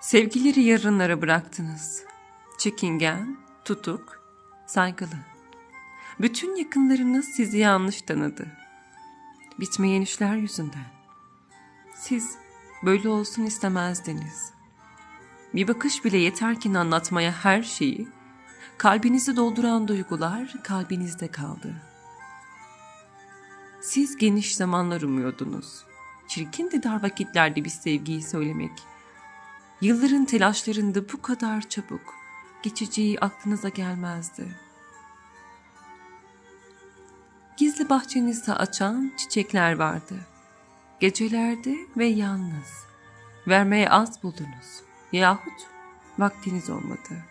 Sevgileri yarınlara bıraktınız. Çekingen, tutuk, saygılı. Bütün yakınlarınız sizi yanlış tanıdı. Bitmeyen işler yüzünden. Siz böyle olsun istemezdiniz. Bir bakış bile yeterken anlatmaya her şeyi, kalbinizi dolduran duygular kalbinizde kaldı. Siz geniş zamanlar umuyordunuz. Çirkindi dar vakitlerde bir sevgiyi söylemek. Yılların telaşlarında bu kadar çabuk geçeceği aklınıza gelmezdi. Gizli bahçenizde açan çiçekler vardı. Gecelerde ve yalnız. Vermeye az buldunuz. Yahut vaktiniz olmadı.